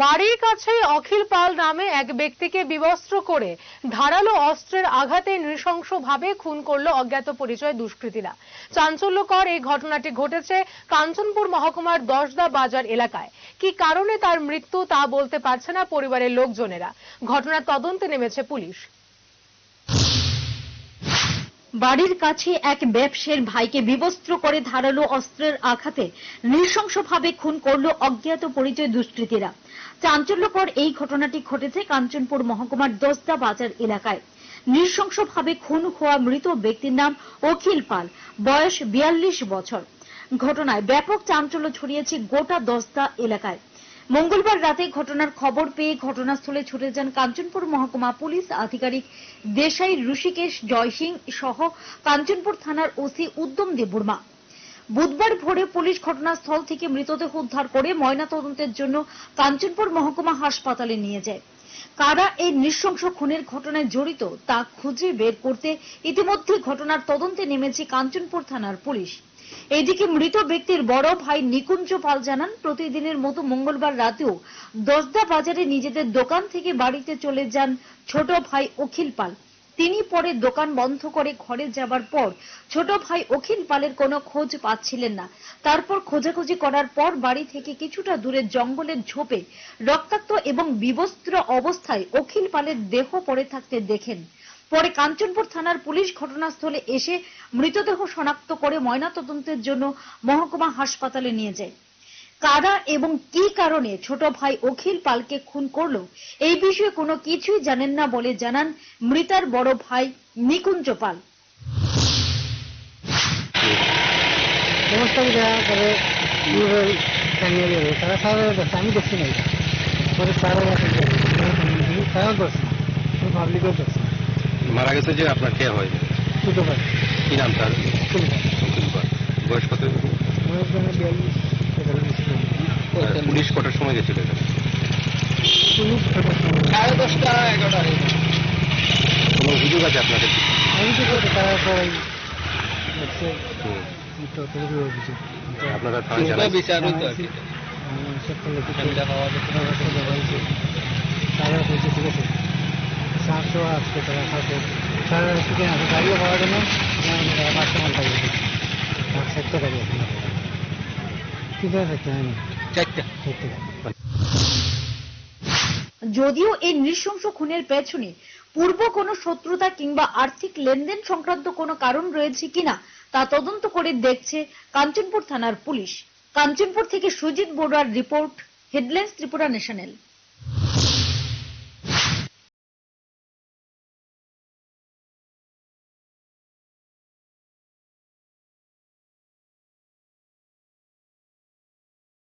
বাড়ির কাছেই অখিল পাল নামে এক ব্যক্তিকে বিবস্ত্র করে ধারালো অস্ত্রের আঘাতে নৃশংসভাবে খুন করল অজ্ঞাত পরিচয় দুষ্কৃতীরা। চাঞ্চল্যকর এই ঘটনাটি ঘটেছে কাঞ্চনপুর মহকুমার দশদা বাজার এলাকায়। কি কারণে তার মৃত্যু তা বলতে পারছে না পরিবারের লোকজনেরা। ঘটনার তদন্তে নেমেছে পুলিশ। বাড়ির কাছে এক ব্যবসায়ীর ভাইকে বিবস্ত্র করে ধারালো অস্ত্রের আঘাতে নৃশংসভাবে খুন করল অজ্ঞাত পরিচয় দুষ্কৃতীরা। চাঞ্চল্যকর এই ঘটনাটি ঘটেছে কাঞ্চনপুর মহকুমার দস্তা বাজার এলাকায়। নৃশংসভাবে খুন হওয়া মৃত ব্যক্তির নাম অখিল পাল, বয়স বিয়াল্লিশ বছর। ঘটনায় ব্যাপক চাঞ্চল্য ছড়িয়েছে গোটা দস্তা এলাকায়। মঙ্গলবার রাতে ঘটনার খবর পেয়ে ঘটনাস্থলে ছুটে যান কাঞ্চনপুর মহকুমা পুলিশ আধিকারিক দেশাই ঋষিকেশ জয়সিং সহ কাঞ্চনপুর থানার ওসি উদ্যম দেববর্মা বুধবার ভোরে পুলিশ ঘটনাস্থল থেকে মৃতদেহ উদ্ধার করে ময়নাতদন্তের জন্য কাঞ্চনপুর মহকুমা হাসপাতালে নিয়ে যায়। কারা এই নৃশংস খুনের ঘটনায় জড়িত তা খুঁজে বের করতে ইতিমধ্যে ঘটনার তদন্তে নেমেছে কাঞ্চনপুর থানার পুলিশ। এদিকে মৃত ব্যক্তির বড় ভাই নিকুঞ্জ পাল জানান, প্রতিদিনের মতো মঙ্গলবার রাতেও দশদা বাজারে নিজেদের দোকান থেকে বাড়িতে চলে যান ছোট ভাই অখিল পাল। তিনি পরে দোকান বন্ধ করে ঘরে যাবার পর ছোট ভাই অখিল পালের কোনো খোঁজ পাচ্ছিলেন না। তারপর খোঁজাখুঁজি করার পর বাড়ি থেকে কিছুটা দূরে জঙ্গলের ঝোপে রক্তাক্ত এবং বিবস্ত্র অবস্থায় অখিল পালের দেহ পড়ে থাকতে দেখেন। পরে কাঞ্চনপুর থানার পুলিশ ঘটনাস্থলে এসে মৃতদেহ শনাক্ত করে ময়নাতদন্তের জন্য মহকুমা হাসপাতালে নিয়ে যায় কারা এবং কি কারণে ছোট ভাই অখিল পালকে খুন করল এই বিষয়ে কোনো কিছুই জানেন না বলে জানান মৃতার বড় ভাই নিকুঞ্জ পাল আমি দেখছি না মারা গেছে যে আপনার কে হয়? ছোটো ভাই কি নাম তার? পাল। বয়স কত? বয়স বিয়াল্লিশ পুলিশ কটার সময় গেছিল সাড়ে দশটা এগারোটা। কোনো অভিযোগ আছে আপনাদের? আমি তো করতে তারা সবাই। আপনারা বিচার হইতো আর কি ফ্যামিলিটা পাওয়া যেত না তারা বলছে ঠিক আছে সাতশো আজকে তারা সাতশো সারা থেকে আছে গাড়িও পাওয়া যায় না পাঁচশো ঘণ্টা গেছে আর সেটা গাড়ি আছে না ঠিক আছে হ্যাঁ চারটা সেটা যদিও এই নৃশংস খুনের পেছনে পূর্ব কোনো শত্রুতা কিংবা আর্থিক লেনদেন সংক্রান্ত কোনো কারণ রয়েছে কিনা তা তদন্ত করে দেখছে কাঞ্চনপুর থানার পুলিশ। কাঞ্চনপুর থেকে সুজিত বড়ুয়ার রিপোর্ট হেডলাইন্স ত্রিপুরা ন্যাশনাল